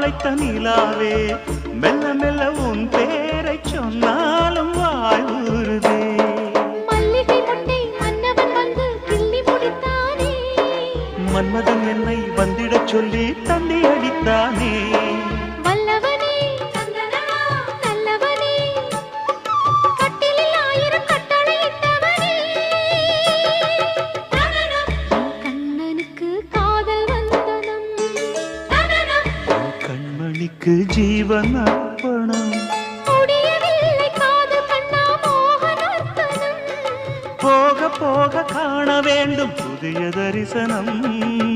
முளைத்த நிலாவே மெல்ல மெல்ல உன் பேரை சொன்னாலும் முடித்தானே. மன்மதன் என்னை வந்திடச் சொல்லி தந்தி அடித்தானே. கண்மணிக்கு ஜீவன் அர்ப்பணம். போக போக காண வேண்டும் புதிய தரிசனம்.